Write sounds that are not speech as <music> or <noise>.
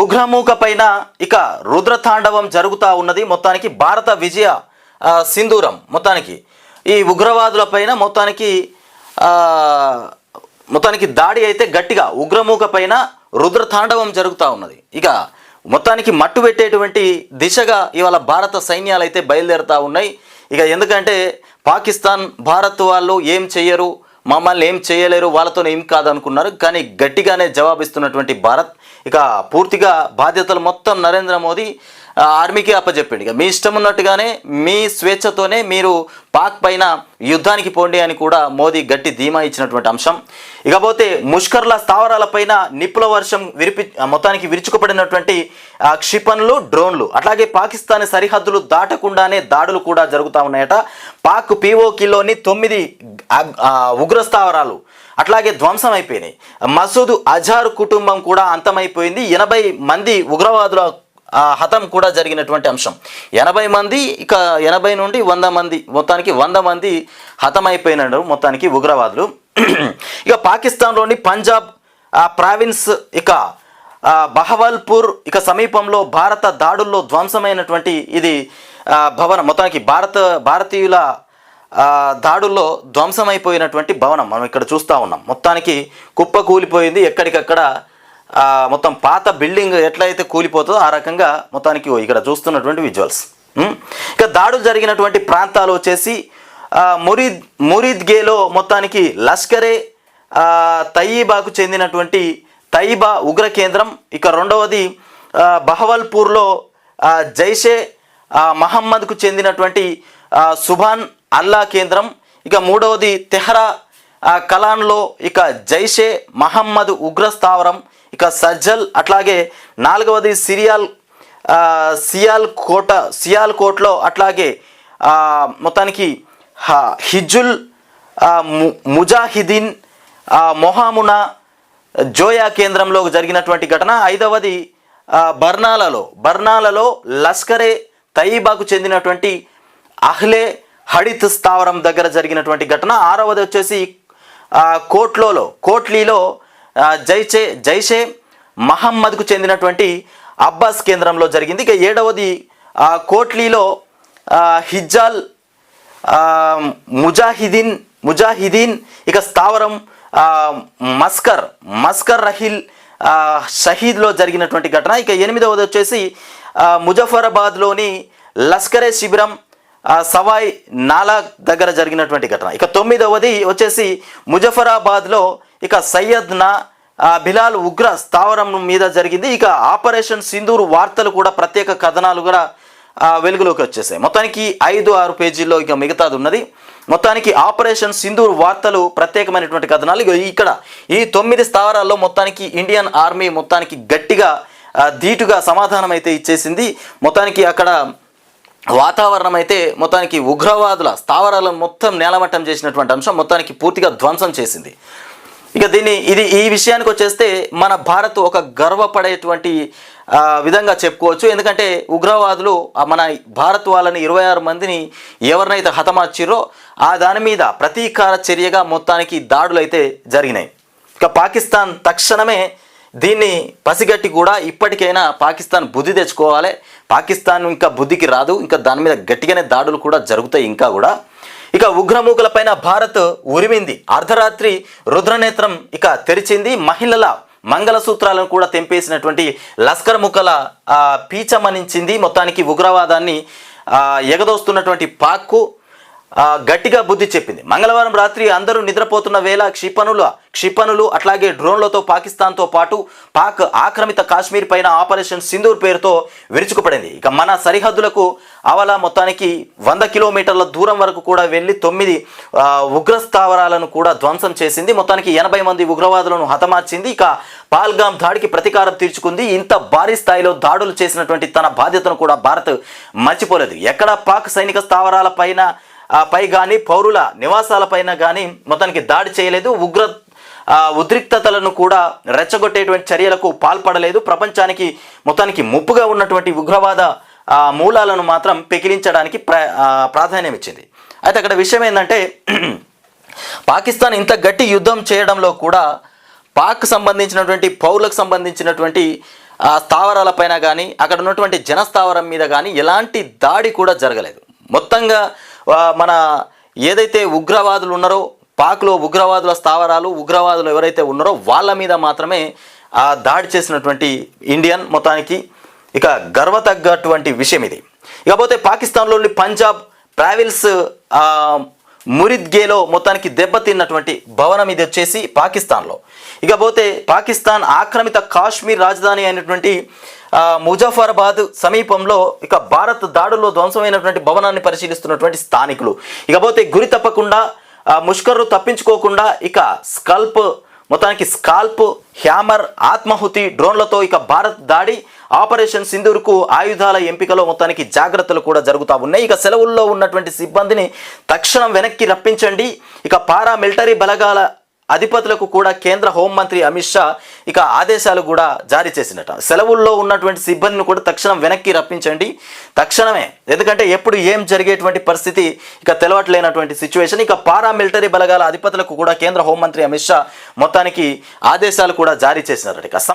ఉగ్రమూక పైన ఇక రుద్రతాండవం జరుగుతూ ఉన్నది. మొత్తానికి భారత విజయ సింధూరం మొత్తానికి. ఈ ఉగ్రవాదుల పైన మొత్తానికి మొత్తానికి దాడి అయితే గట్టిగా ఉగ్రమూక పైన రుద్రతాండవం జరుగుతూ ఉన్నది. ఇక మొత్తానికి మట్టు పెట్టేటువంటి దిశగా ఇవాళ భారత సైన్యాలు అయితే బయలుదేరుతూ ఉన్నాయి. ఇక ఎందుకంటే పాకిస్తాన్ భారత్ వాళ్ళు ఏం చెయ్యరు మమ్మల్ని ఏం చేయలేరు వాళ్ళతో ఏం కాదనుకున్నారు. కానీ గట్టిగానే జవాబిస్తున్నటువంటి భారత్ ఇక పూర్తిగా బాధ్యతలు మొత్తం నరేంద్ర మోదీ ఆర్మీకి అప్పచెప్పిండు ఇక మీ ఇష్టం ఉన్నట్టుగానే మీ స్వేచ్ఛతోనే మీరు పాక్ పైన యుద్ధానికి పోండి అని కూడా మోదీ గట్టి ధీమా ఇచ్చినటువంటి అంశం. ఇకపోతే ముష్కర్ల స్థావరాలపైన నిప్పుల వర్షం విరిపి మొత్తానికి విరుచుకుపడినటువంటి క్షిపణులు డ్రోన్లు అట్లాగే పాకిస్తాన్ సరిహద్దులు దాటకుండానే దాడులు కూడా జరుగుతూ ఉన్నాయట. పాక్ పీఓకిలోని తొమ్మిది ఉగ్ర స్థావరాలు అట్లాగే ధ్వంసం అయిపోయినాయి మసూద్ అజార్ కుటుంబం కూడా అంతమైపోయింది. ఎనభై మంది ఉగ్రవాదుల హతం కూడా జరిగినటువంటి అంశం. ఎనభై మంది ఇక ఎనభై నుండి వంద మంది మొత్తానికి వంద మంది హతమైపోయినారు మొత్తానికి ఉగ్రవాదులు. ఇక పాకిస్తాన్లోని పంజాబ్ ప్రావిన్స్ ఇక బహవల్పూర్ ఇక సమీపంలో భారత దాడుల్లో ధ్వంసమైనటువంటి ఇది భవనం మొత్తానికి భారత భారతీయుల దాడుల్లో ధ్వంసమైపోయినటువంటి భవనం మనం ఇక్కడ చూస్తూ ఉన్నాం. మొత్తానికి కుప్ప కూలిపోయింది ఎక్కడికక్కడ మొత్తం పాత బిల్డింగ్ ఎట్లయితే కూలిపోతుందో ఆ రకంగా మొత్తానికి ఇక్కడ చూస్తున్నటువంటి విజువల్స్. ఇక దాడులు జరిగినటువంటి ప్రాంతాలు వచ్చేసి మురీద్ మురీద్గేలో మొత్తానికి లష్కరే తయ్యీబాకు చెందినటువంటి తయ్యిబా ఉగ్ర కేంద్రం. ఇక రెండవది బహవల్పూర్లో జైషే మహమ్మద్కు చెందినటువంటి సుభాన్ అల్లా కేంద్రం. ఇక మూడవది తెహ్రా కలాన్లో ఇక జైషే మహమ్మద్ ఉగ్ర స్థావరం ఇక సజ్జల్ అట్లాగే నాలుగవది సిరియాల్ సియాల్ కోట సియాల్ కోట్లో అట్లాగే మొత్తానికి హిజుల్ ముజాహిదీన్ మొహామునా జోయా కేంద్రంలో జరిగినటువంటి ఘటన. ఐదవది బర్నాలలో బర్నాలలో లష్కరే తయీబాకు చెందినటువంటి అహ్లే హడిత్ స్థావరం దగ్గర జరిగినటువంటి ఘటన. ఆరవది వచ్చేసి కోట్లోలో కోట్లీలో జైషే జైచే జైషే మహమ్మద్కు చెందినటువంటి అబ్బాస్ కేంద్రంలో జరిగింది. ఇక ఏడవది కోట్లీలో హిజ్జాల్ ముజాహిదీన్ ముజాహిదీన్ ఇక స్థావరం మస్కర్ మస్కర్ రహిల్ షహీద్లో జరిగినటువంటి ఘటన. ఇక ఎనిమిదవది వచ్చేసి ముజఫరాబాద్లోని లష్కరే శిబిరం సవాయ్ నాలా దగ్గర జరిగినటువంటి ఘటన. ఇక తొమ్మిదవది వచ్చేసి ముజఫరాబాద్లో ఇక సయ్యద్న బిలాల్ ఉగ్ర స్థావరం మీద జరిగింది. ఇక ఆపరేషన్ సింధూర్ వార్తలు కూడా ప్రత్యేక కథనాలు కూడా వెలుగులోకి వచ్చేసాయి. మొత్తానికి ఐదు ఆరు పేజీల్లో ఇక మిగతాది ఉన్నది. మొత్తానికి ఆపరేషన్ సింధూర్ వార్తలు ప్రత్యేకమైనటువంటి కథనాలు. ఇక్కడ ఈ తొమ్మిది స్థావరాల్లో మొత్తానికి ఇండియన్ ఆర్మీ మొత్తానికి గట్టిగా ధీటుగా సమాధానం అయితే ఇచ్చేసింది. మొత్తానికి అక్కడ వాతావరణం అయితే మొత్తానికి ఉగ్రవాదుల స్థావరాలను మొత్తం నేలమట్టం చేసినటువంటి అంశం మొత్తానికి పూర్తిగా ధ్వంసం చేసింది. ఇక దీన్ని ఇది ఈ విషయానికి వచ్చేస్తే మన భారత్ ఒక గర్వపడేటువంటి విధంగా చెప్పుకోవచ్చు. ఎందుకంటే ఉగ్రవాదులు మన భారత్ వాళ్ళని ఇరవై ఆరు మందిని ఎవరినైతే హతమార్చిరో ఆ దాని మీద ప్రతీకార చర్యగా మొత్తానికి దాడులు అయితే జరిగినాయి. ఇక పాకిస్తాన్ తక్షణమే దీన్ని పసిగట్టి కూడా ఇప్పటికైనా పాకిస్తాన్ బుద్ధి తెచ్చుకోవాలి. పాకిస్తాన్ ఇంకా బుద్ధికి రాదు. ఇంకా దాని మీద గట్టిగానే దాడులు కూడా జరుగుతాయి ఇంకా కూడా. ఇక ఉగ్రమూకలపైన భారత్ ఉరిమింది. అర్ధరాత్రి రుద్రనేత్రం ఇక తెరిచింది. మహిళల మంగళసూత్రాలను కూడా తెంపేసినటువంటి లస్కర్ ముక్కల పీచమనించింది. మొత్తానికి ఉగ్రవాదాన్ని ఎగదోస్తున్నటువంటి పాక్కు గట్టిగా బుద్ధి చెప్పింది. మంగళవారం రాత్రి అందరూ నిద్రపోతున్న వేళ క్షిపణుల క్షిపణులు అట్లాగే డ్రోన్లతో పాకిస్తాన్తో పాటు పాక్ ఆక్రమిత కాశ్మీర్ పైన ఆపరేషన్ సింధూర్ పేరుతో విరుచుకుపడింది. ఇక మన సరిహద్దులకు అవల మొత్తానికి వంద కిలోమీటర్ల దూరం వరకు కూడా వెళ్ళి తొమ్మిది ఉగ్ర స్థావరాలను కూడా ధ్వంసం చేసింది. మొత్తానికి ఎనభై మంది ఉగ్రవాదులను హతమార్చింది. ఇక పాల్గామ్ దాడికి ప్రతీకారం తీర్చుకుంది. ఇంత భారీ స్థాయిలో దాడులు చేసినటువంటి తన బాధ్యతను కూడా భారత్ మర్చిపోలేదు. ఎక్కడ పాక్ సైనిక స్థావరాల పైన పై కానీ పౌరుల నివాసాలపైన కానీ మొత్తానికి దాడి చేయలేదు. ఉగ్ర ఉద్రిక్తతలను కూడా రెచ్చగొట్టేటువంటి చర్యలకు పాల్పడలేదు. ప్రపంచానికి మొత్తానికి ముప్పుగా ఉన్నటువంటి ఉగ్రవాద మూలాలను మాత్రం పెకిలించడానికి ప్రాధాన్యం ఇచ్చింది. అయితే అక్కడ విషయం ఏంటంటే <clears throat> పాకిస్తాన్ ఇంత గట్టి యుద్ధం చేయడంలో కూడా పాక్ సంబంధించినటువంటి పౌరులకు సంబంధించినటువంటి స్థావరాలపైన కానీ అక్కడ ఉన్నటువంటి జనస్థావరం మీద కానీ ఎలాంటి దాడి కూడా జరగలేదు. మొత్తంగా మన ఏదైతే ఉగ్రవాదులు ఉన్నారో పాక్లో ఉగ్రవాదుల స్థావరాలు ఉగ్రవాదులు ఎవరైతే ఉన్నారో వాళ్ళ మీద మాత్రమే ఆ దాడి చేసినటువంటి ఇండియన్ మొత్తానికి ఇక గర్వతగ్గటువంటి విషయం ఇది. ఇకపోతే పాకిస్తాన్లోని పంజాబ్ ట్రావెల్స్ మురిద్గేలో మొత్తానికి దెబ్బతిన్నటువంటి భవనం ఇది వచ్చేసి పాకిస్తాన్లో. ఇకపోతే పాకిస్తాన్ ఆక్రమిత కాశ్మీర్ రాజధాని అయినటువంటి ముజఫరాబాద్ సమీపంలో ఇక భారత్ దాడుల్లో ధ్వంసమైనటువంటి భవనాన్ని పరిశీలిస్తున్నటువంటి స్థానికులు. ఇకపోతే గురి తప్పకుండా ముష్కర్రు తప్పించుకోకుండా ఇక స్కల్ప్ మొత్తానికి స్కాల్ప్ హ్యామర్ ఆత్మాహుతి డ్రోన్లతో ఇక భారత్ దాడి ఆపరేషన్ సింధూర్కు ఆయుధాల ఎంపికలో మొత్తానికి జాగ్రత్తలు కూడా జరుగుతూ ఉన్నాయి. ఇక సెలవుల్లో ఉన్నటువంటి సిబ్బందిని తక్షణం వెనక్కి రప్పించండి. ఇక పారా మిలిటరీ బలగాల అధిపతులకు కూడా కేంద్ర హోంమంత్రి అమిత్ షా ఇక ఆదేశాలు కూడా జారీ చేసినట సెలవుల్లో ఉన్నటువంటి సిబ్బందిని కూడా తక్షణం వెనక్కి రప్పించండి. తక్షణమే. ఎందుకంటే ఎప్పుడు ఏం జరిగేటువంటి పరిస్థితి ఇక తెలవట్లేనటువంటి సిచ్యువేషన్ ఇక పారా మిలిటరీ బలగాల అధిపతులకు కూడా కేంద్ర హోంమంత్రి అమిత్ షా మొత్తానికి ఆదేశాలు కూడా జారీ చేసినారట. ఇక